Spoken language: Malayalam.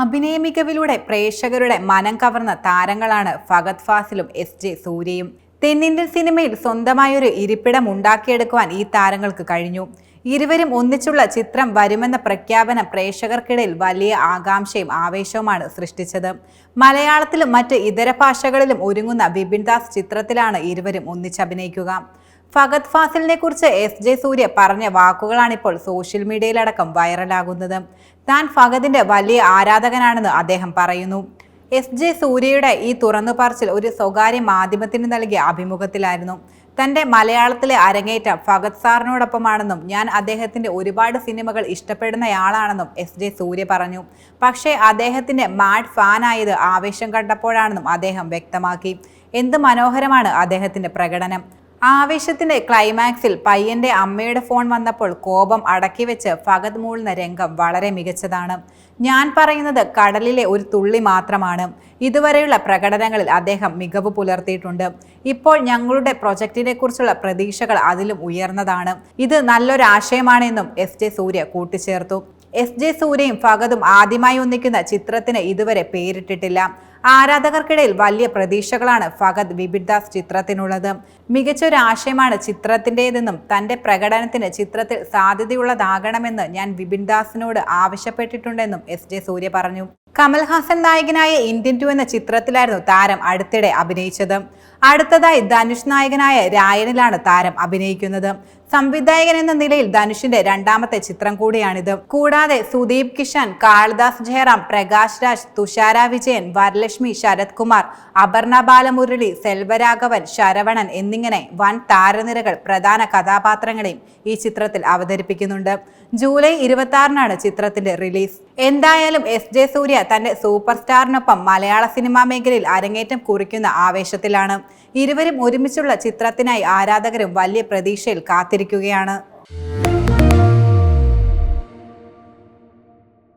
അഭിനയ മികവിലൂടെ പ്രേക്ഷകരുടെ മനം കവർന്ന താരങ്ങളാണ് ഫഗത് ഫാസിലും എസ് ജെ സൂര്യയും. തെന്നിന്ത്യൻ സിനിമയിൽ സ്വന്തമായൊരു ഇരിപ്പിടം ഉണ്ടാക്കിയെടുക്കുവാൻ ഈ താരങ്ങൾക്ക് കഴിഞ്ഞു. ഇരുവരും ഒന്നിച്ചുള്ള ചിത്രം വരുമെന്ന പ്രഖ്യാപനം പ്രേക്ഷകർക്കിടയിൽ വലിയ ആകാംക്ഷയും ആവേശവുമാണ് സൃഷ്ടിച്ചത്. മലയാളത്തിലും മറ്റ് ഇതര ഭാഷകളിലും ഒരുങ്ങുന്ന ബിബിൻദാസ് ദാസ് ചിത്രത്തിലാണ് ഇരുവരും ഒന്നിച്ചഭിനയിക്കുക. ഫഗത് ഫാസിലിനെ കുറിച്ച് എസ് ജെ സൂര്യ പറഞ്ഞ വാക്കുകളാണിപ്പോൾ സോഷ്യൽ മീഡിയയിലടക്കം വൈറലാകുന്നത്. താൻ ഫഗതിന്റെ വലിയ ആരാധകനാണെന്ന് അദ്ദേഹം പറയുന്നു. എസ് ജെ സൂര്യയുടെ ഈ തുറന്നു പറച്ചിൽ ഒരു സ്വകാര്യ മാധ്യമത്തിന് നൽകിയ അഭിമുഖത്തിലായിരുന്നു. തന്റെ മലയാളത്തിലെ അരങ്ങേറ്റം ഫഗത് സാറിനോടൊപ്പമാണെന്നും ഞാൻ അദ്ദേഹത്തിന്റെ ഒരുപാട് സിനിമകൾ ഇഷ്ടപ്പെടുന്നയാളാണെന്നും എസ് ജെ സൂര്യ പറഞ്ഞു. പക്ഷേ അദ്ദേഹത്തിന്റെ മാഡ് ഫാനായത് ആവേശം കണ്ടപ്പോഴാണെന്നും അദ്ദേഹം വ്യക്തമാക്കി. എന്ത് മനോഹരമാണ് അദ്ദേഹത്തിന്റെ പ്രകടനം. ആവേശത്തിന്റെ ക്ലൈമാക്സിൽ പയ്യന്റെ അമ്മയുടെ ഫോൺ വന്നപ്പോൾ കോപം അടക്കി വെച്ച് ഫഗത് മൂളുന്ന രംഗം വളരെ മികച്ചതാണ്. ഞാൻ പറയുന്നത് കടലിലെ ഒരു തുള്ളി മാത്രമാണ്. ഇതുവരെയുള്ള പ്രകടനങ്ങളിൽ അദ്ദേഹം മികവ് പുലർത്തിയിട്ടുണ്ട്. ഇപ്പോൾ ഞങ്ങളുടെ പ്രൊജക്റ്റിനെ കുറിച്ചുള്ള പ്രതീക്ഷകൾ അതിലും ഉയർന്നതാണ്. ഇത് നല്ലൊരു ആശയമാണെന്നും എസ് ജെ സൂര്യ കൂട്ടിച്ചേർത്തു. എസ് ജെ സൂര്യയും ഫഗതും ആദ്യമായി ഒന്നിക്കുന്ന ചിത്രത്തിന് ഇതുവരെ പേരിട്ടിട്ടില്ല. ആരാധകർക്കിടയിൽ വലിയ പ്രതീക്ഷകളാണ് ഫഹദ് വിബിഡ്ദാസ് ചിത്രത്തിനുള്ളത്. മികച്ചൊരു ആശയമാണ് ചിത്രത്തിന്റെതെന്നും തന്റെ പ്രകടനത്തിന് ചിത്രത്തിൽ സാധ്യതയുള്ളതാകണമെന്ന് ഞാൻ വിപിൻ ദാസിനോട് ആവശ്യപ്പെട്ടിട്ടുണ്ടെന്നും എസ് ജെ സൂര്യ പറഞ്ഞു. കമൽഹാസൻ നായകനായ ഇന്ത്യൻ ടു എന്ന ചിത്രത്തിലായിരുന്നു താരം അടുത്തിടെ അഭിനയിച്ചത്. അടുത്തതായി ധനുഷ് നായകനായ രായനിലാണ് താരം അഭിനയിക്കുന്നത്. സംവിധായകൻ എന്ന നിലയിൽ ധനുഷിന്റെ രണ്ടാമത്തെ ചിത്രം കൂടിയാണിത്. കൂടാതെ സുദീപ് കിഷൻ കാളിദാസ് ജയറാം പ്രകാശ് രാജ് തുഷാര വിജയൻ വരലക്ഷ്മി ശരത് കുമാർ അപർണ ബാലമുരളി സെൽവരാഘവൻ ശരവണൻ എന്നിങ്ങനെ വൻ താരനിരകൾ പ്രധാന കഥാപാത്രങ്ങളെയും ഈ ചിത്രത്തിൽ അവതരിപ്പിക്കുന്നുണ്ട്. ജൂലൈ ഇരുപത്തി ആറിനാണ് ചിത്രത്തിന്റെ റിലീസ്. എന്തായാലും എസ് ജെ സൂര്യ തന്റെ സൂപ്പർ സ്റ്റാറിനൊപ്പം മലയാള സിനിമാ മേഖലയിൽ അരങ്ങേറ്റം കുറിക്കുന്ന ആവേശത്തിലാണ്. ഇരുവരും ഒരുമിച്ചുള്ള ചിത്രത്തിനായി ആരാധകരും വലിയ പ്രതീക്ഷയിൽ കാത്തിരിക്കുകയാണ്.